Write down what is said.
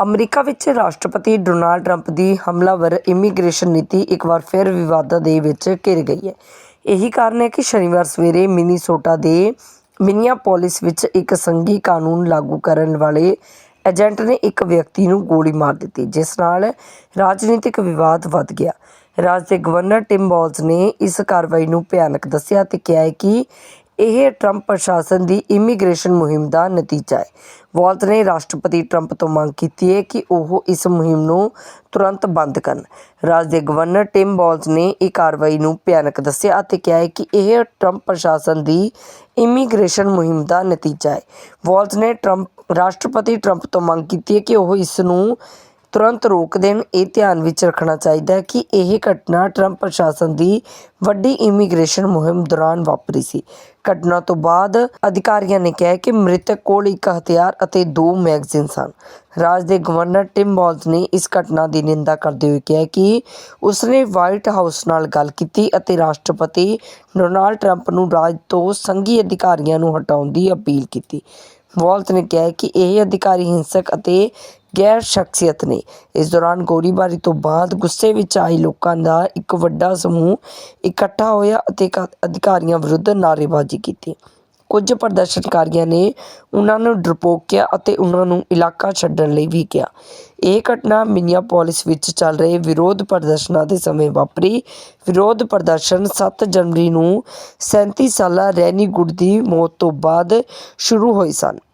America ਵਿੱਚ ਰਾਸ਼ਟਰਪਤੀ Donald Trump ਦੀ ਹਮਲਾਵਰ ਇਮੀਗ੍ਰੇਸ਼ਨ ਨੀਤੀ ਇੱਕ ਵਾਰ ਫਿਰ ਵਿਵਾਦਾਂ ਦੇ ਵਿੱਚ ਘਿਰ ਗਈ ਹੈ। ਇਹੀ ਕਾਰਨ ਹੈ ਕਿ ਸ਼ਨੀਵਾਰ ਸਵੇਰੇ ਮਿਨੀਸੋਟਾ ਦੇ ਮਿਨੀਆਪੋਲਿਸ ਵਿੱਚ ਇੱਕ ਸੰਘੀ ਕਾਨੂੰਨ ਲਾਗੂ ਕਰਨ ਵਾਲੇ ਏਜੰਟ ਨੇ ਇੱਕ ਵਿਅਕਤੀ ਨੂੰ ਗੋਲੀ ਮਾਰ ਦਿੱਤੀ, ਜਿਸ ਨਾਲ ਰਾਜਨੀਤਿਕ ਵਿਵਾਦ ਵੱਧ ਗਿਆ। ਰਾਜ ਦੇ ਗਵਰਨਰ ਟਿਮ ਬੋਲਸ ਨੇ ਇਸ ਕਾਰਵਾਈ ਨੂੰ ਭਿਆਨਕ ਦੱਸਿਆ ਤੇ ਕਿਹਾ ਹੈ ਕਿ ਇਹ ਟਰੰਪ ਪ੍ਰਸ਼ਾਸਨ ਦੀ ਇਮੀਗ੍ਰੇਸ਼ਨ ਮੁਹਿੰਮ ਦਾ ਨਤੀਜਾ ਹੈ। ਵਾਲਟ ਨੇ ਰਾਸ਼ਟਰਪਤੀ ਟਰੰਪ ਤੋਂ ਮੰਗ ਕੀਤੀ ਹੈ ਕਿ ਉਹ ਇਸ ਮੁਹਿੰਮ ਨੂੰ ਤੁਰੰਤ ਬੰਦ ਕਰਨ। ਰਾਜ ਦੇ ਗਵਰਨਰ ਟਿਮ ਬੋਲਸ ਨੇ ਇਹ ਕਾਰਵਾਈ ਨੂੰ ਭਿਆਨਕ ਦੱਸਿਆ ਅਤੇ ਕਿਹਾ ਹੈ ਕਿ ਇਹ ਟਰੰਪ ਪ੍ਰਸ਼ਾਸਨ ਦੀ ਇਮੀਗ੍ਰੇਸ਼ਨ ਮੁਹਿੰਮ ਦਾ ਨਤੀਜਾ ਹੈ। ਵਾਲਟ ਨੇ ਟਰੰਪ ਰਾਸ਼ਟਰਪਤੀ ਟਰੰਪ ਤੋਂ ਮੰਗ ਕੀਤੀ ਹੈ ਕਿ ਉਹ ਇਸ ਨੂੰ ਤੁਰੰਤ ਰੋਕ ਦੇਣ, ਇਹ ਧਿਆਨ ਵਿੱਚ ਰੱਖਣਾ ਚਾਹੀਦਾ ਹੈ ਕਿ ਇਹ ਘਟਨਾ ਟਰੰਪ ਪ੍ਰਸ਼ਾਸਨ ਦੀ ਵੱਡੀ ਇਮੀਗ੍ਰੇਸ਼ਨ ਮੁਹਿੰਮ ਦੌਰਾਨ ਵਾਪਰੀ ਸੀ। ਘਟਨਾ ਤੋਂ ਬਾਅਦ ਅਧਿਕਾਰੀਆਂ ਨੇ ਕਿਹਾ ਕਿ ਮ੍ਰਿਤਕ ਕੋਲ ਇੱਕ ਹਥਿਆਰ ਅਤੇ ਦੋ ਮੈਗਜ਼ੀਨ ਸਨ। ਰਾਜ ਦੇ ਗਵਰਨਰ ਟਿਮ ਬੋਲਸ ਨੇ ਇਸ ਘਟਨਾ ਦੀ ਨਿੰਦਾ ਕਰਦੇ ਹੋਏ ਕਿਹਾ ਕਿ ਉਸਨੇ ਵਾਈਟ ਹਾਊਸ ਨਾਲ ਗੱਲ ਕੀਤੀ ਅਤੇ ਰਾਸ਼ਟਰਪਤੀ ਡੋਨਾਲਡ ਟਰੰਪ ਨੂੰ ਰਾਜ ਤੋਂ ਸੰਘੀ ਅਧਿਕਾਰੀਆਂ ਨੂੰ ਹਟਾਉਣ ਦੀ ਅਪੀਲ ਕੀਤੀ। ਵਾਲਟ ਨੇ ਕਿਹਾ ਕਿ ਇਹ ਅਧਿਕਾਰੀ ਹਿੰਸਕ ਅਤੇ ਗੈਰ ਸ਼ਖਸੀਅਤ ਨੇ। ਇਸ ਦੌਰਾਨ ਗੋਲੀਬਾਰੀ ਤੋਂ ਬਾਅਦ ਗੁੱਸੇ ਵਿੱਚ ਆਏ ਲੋਕਾਂ ਦਾ ਇੱਕ ਵੱਡਾ ਸਮੂਹ ਇਕੱਠਾ ਹੋਇਆ ਅਤੇ ਕ- ਅਧਿਕਾਰੀਆਂ ਵਿਰੁੱਧ ਨਾਅਰੇਬਾਜ਼ੀ ਕੀਤੀ। ਕੁਝ ਪ੍ਰਦਰਸ਼ਨਕਾਰੀਆਂ ਨੇ ਉਨ੍ਹਾਂ ਨੂੰ ਡਰਪੋਕਿਆ ਅਤੇ ਉਹਨਾਂ ਨੂੰ ਇਲਾਕਾ ਛੱਡਣ ਲਈ ਵੀ ਕਿਹਾ। ਇਹ ਘਟਨਾ ਮਿਨੀਆਪੋਲਿਸ ਵਿੱਚ ਚੱਲ ਰਹੇ ਵਿਰੋਧ ਪ੍ਰਦਰਸ਼ਨਾਂ ਦੇ ਸਮੇਂ ਵਾਪਰੀ। ਵਿਰੋਧ ਪ੍ਰਦਰਸ਼ਨ 7 ਜਨਵਰੀ ਨੂੰ 37 ਸਾਲਾ ਰੈਨੀ ਗੁੱਡ ਦੀ ਮੌਤ ਤੋਂ ਬਾਅਦ ਸ਼ੁਰੂ ਹੋਏ ਸਨ।